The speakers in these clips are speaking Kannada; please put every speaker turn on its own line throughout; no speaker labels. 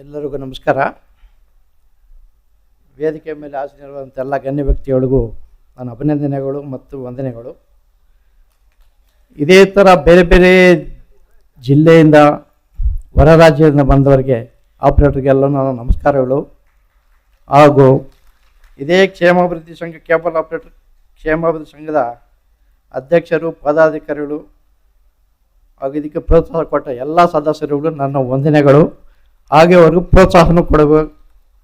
ಎಲ್ಲರಿಗೂ ನಮಸ್ಕಾರ. ವೇದಿಕೆ ಮೇಲೆ ಹಾಸನಿರುವಂಥ ಎಲ್ಲ ಗಣ್ಯ ವ್ಯಕ್ತಿಗಳಿಗೂ ನನ್ನ ಅಭಿನಂದನೆಗಳು ಮತ್ತು ವಂದನೆಗಳು. ಇದೇ ಥರ ಬೇರೆ ಬೇರೆ ಜಿಲ್ಲೆಯಿಂದ ಹೊರ ರಾಜ್ಯದಿಂದ ಬಂದವರಿಗೆ, ಆಪ್ರೇಟರ್ಗೆಲ್ಲ ನನ್ನ ನಮಸ್ಕಾರಗಳು. ಹಾಗೂ ಇದೇ ಕ್ಷೇಮಾಭಿವೃದ್ಧಿ ಸಂಘ, ಕೇಬಲ್ ಆಪರೇಟರ್ ಕ್ಷೇಮಾಭಿವೃದ್ಧಿ ಸಂಘದ ಅಧ್ಯಕ್ಷರು, ಪದಾಧಿಕಾರಿಗಳು ಹಾಗೂ ಇದಕ್ಕೆ ಪ್ರೋತ್ಸಾಹ ಕೊಟ್ಟ ಎಲ್ಲ ಸದಸ್ಯರುಗಳು ನನ್ನ ವಂದನೆಗಳು. ಹಾಗೆ ಅವ್ರಿಗೆ ಪ್ರೋತ್ಸಾಹನೂ ಕೊಡಬೇಕು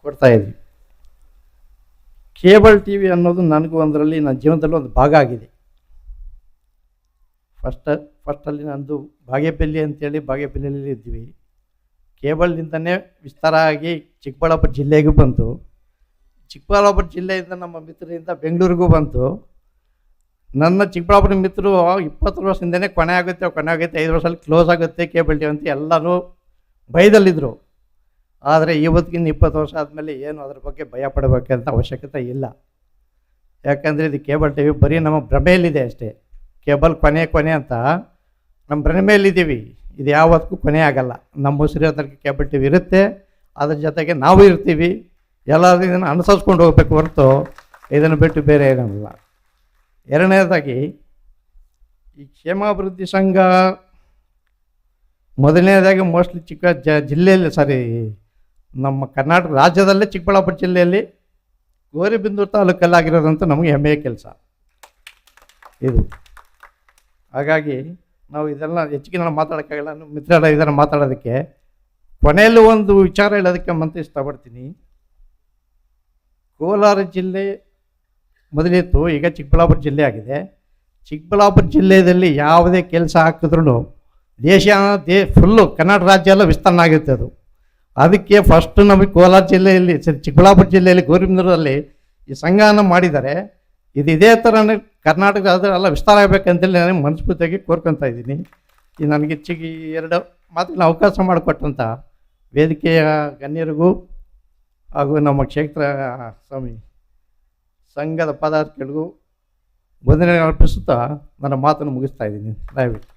ಕೊಡ್ತಾ ಇದ್ವಿ. ಕೇಬಲ್ ಟಿ ವಿ ಅನ್ನೋದು ನನಗೂ ಒಂದರಲ್ಲಿ ನನ್ನ ಜೀವನದಲ್ಲಿ ಒಂದು ಭಾಗ ಆಗಿದೆ. ಫಸ್ಟ್, ಫಸ್ಟಲ್ಲಿ ನಂದು ಬಾಗೇಪಲ್ಲಿ ಅಂತೇಳಿ ಬಾಗೇಪಲ್ಲಿಯಲ್ಲಿ ಇದ್ವಿ. ಕೇಬಲ್ನಿಂದನೇ ವಿಸ್ತಾರ ಆಗಿ ಚಿಕ್ಕಬಳ್ಳಾಪುರ ಜಿಲ್ಲೆಗೂ ಬಂತು. ಚಿಕ್ಕಬಳ್ಳಾಪುರ ಜಿಲ್ಲೆಯಿಂದ ನಮ್ಮ ಮಿತ್ರರಿಂದ ಬೆಂಗಳೂರಿಗೂ ಬಂತು. ನನ್ನ ಚಿಕ್ಕಬಳ್ಳಾಪುರ ಮಿತ್ರರು ಇಪ್ಪತ್ತು ವರ್ಷದಿಂದನೇ ಕೊನೆ ಆಗುತ್ತೆ ಕೊನೆ ಆಗುತ್ತೆ, ಐದು ವರ್ಷದಲ್ಲಿ ಕ್ಲೋಸ್ ಆಗುತ್ತೆ ಕೇಬಲ್ ಟಿ ಅಂತ ಎಲ್ಲರೂ ಭಯದಲ್ಲಿದ್ದರು ಆದರೆ ಇವತ್ತಿಗಿಂತ ಇಪ್ಪತ್ತು ವರ್ಷ ಆದಮೇಲೆ ಏನು ಅದ್ರ ಬಗ್ಗೆ ಭಯ ಪಡಬೇಕಂತ ಅವಶ್ಯಕತೆ ಇಲ್ಲ. ಯಾಕಂದರೆ ಇದು ಕೇಬಲ್ ಟಿ ವಿ ಬರೀ ನಮ್ಮ ಭ್ರಮೆಯಲ್ಲಿದೆ ಅಷ್ಟೇ. ಕೇಬಲ್ ಕೊನೆ ಕೊನೆ ಅಂತ ನಮ್ಮ ಭ್ರಮೆಯಲ್ಲಿದ್ದೀವಿ. ಇದು ಯಾವತ್ತಿಗೂ ಕೊನೆ ಆಗಲ್ಲ. ನಮ್ಮ ಉಸಿರಿರೋ ತನಕ ಕೇಬಲ್ ಟಿ ವಿ ಇರುತ್ತೆ. ಅದ್ರ ಜೊತೆಗೆ ನಾವು ಇರ್ತೀವಿ. ಎಲ್ಲರೂ ಇದನ್ನು ಅನುಸರಿಸ್ಕೊಂಡು ಹೋಗ್ಬೇಕು ಹೊರತು ಇದನ್ನು ಬಿಟ್ಟು ಬೇರೆ ಏನಿಲ್ಲ. ಎರಡನೇದಾಗಿ ಈ ಕ್ಷೇಮಾಭಿವೃದ್ಧಿ ಸಂಘ, ಮೊದಲನೇದಾಗಿ ಮೋಸ್ಟ್ಲಿ ಚಿಕ್ಕ ಜ, ಜಿಲ್ಲೆಯಲ್ಲಿ ಸಾರಿ ನಮ್ಮ ಕರ್ನಾಟಕ ರಾಜ್ಯದಲ್ಲೇ ಚಿಕ್ಕಬಳ್ಳಾಪುರ ಜಿಲ್ಲೆಯಲ್ಲಿ ಗೋರಿಬಿಂದೂರು ತಾಲೂಕಲ್ಲಿ ಆಗಿರೋದಂತೂ ನಮಗೆ ಹೆಮ್ಮೆಯ ಕೆಲಸ. ಇದು. ಹಾಗಾಗಿ ನಾವು ಇದೆಲ್ಲ ಹೆಚ್ಚಿಗೆ ನಾನು ಮಾತಾಡೋಕ್ಕಾಗಲ್ಲ. ನಮ್ಮ ಮಿತ್ರರ ಇದನ್ನು ಮಾತಾಡೋದಕ್ಕೆ. ಕೊನೆಯಲ್ಲಿ ಒಂದು ವಿಚಾರ ಹೇಳೋದಕ್ಕೆ ಮಂತ್ರಿ ಇಷ್ಟಪಡ್ತೀನಿ. ಕೋಲಾರ ಜಿಲ್ಲೆ ಮೊದಲಿತ್ತು, ಈಗ ಚಿಕ್ಕಬಳ್ಳಾಪುರ ಜಿಲ್ಲೆ ಆಗಿದೆ. ಚಿಕ್ಕಬಳ್ಳಾಪುರ ಜಿಲ್ಲೆಯಲ್ಲಿ ಯಾವುದೇ ಕೆಲಸ ಹಾಕಿದ್ರೂ ದೇಶ, ದೇ ಫುಲ್ಲು ಕರ್ನಾಟಕ ರಾಜ್ಯ ಎಲ್ಲ ವಿಸ್ತರಣೆ ಆಗುತ್ತೆ ಅದು. ಅದಕ್ಕೆ ಫಸ್ಟ್ ನಮಗೆ ಕೋಲಾರ ಜಿಲ್ಲೆಯಲ್ಲಿ ಸರಿ ಚಿಕ್ಕಬಳ್ಳಾಪುರ ಜಿಲ್ಲೆಯಲ್ಲಿ ಗೌರಿಬಿಂದೂರಲ್ಲಿ ಈ ಸಂಘನ ಮಾಡಿದ್ದಾರೆ ಇದು ಇದೇ ಥರನೇ ಕರ್ನಾಟಕ ಎಲ್ಲ ವಿಸ್ತಾರ ಆಗಬೇಕಂತೇಳಿ ನನಗೆ ಮನಸ್ಫೂರ್ತಿಯಾಗಿ ಕೋರ್ಕೊತ ಇದ್ದೀನಿ. ಈ ನನಗೆ ಹೆಚ್ಚಿಗೆ ಎರಡು ಮಾತಿನ ಅವಕಾಶ ಮಾಡಿಕೊಟ್ಟಂಥ ವೇದಿಕೆಯ ಗಣ್ಯರಿಗೂ ಹಾಗೂ ನಮ್ಮ ಕ್ಷೇತ್ರ ಸ್ವಾಮಿ, ಸಂಘದ ಪದಾರ್ಥಗಳಿಗೂ ವಂದನೆ ಅರ್ಪಿಸುತ್ತಾ ನನ್ನ ಮಾತನ್ನು ಮುಗಿಸ್ತಾ ಇದ್ದೀನಿ. ದಯವಿಟ್ಟು.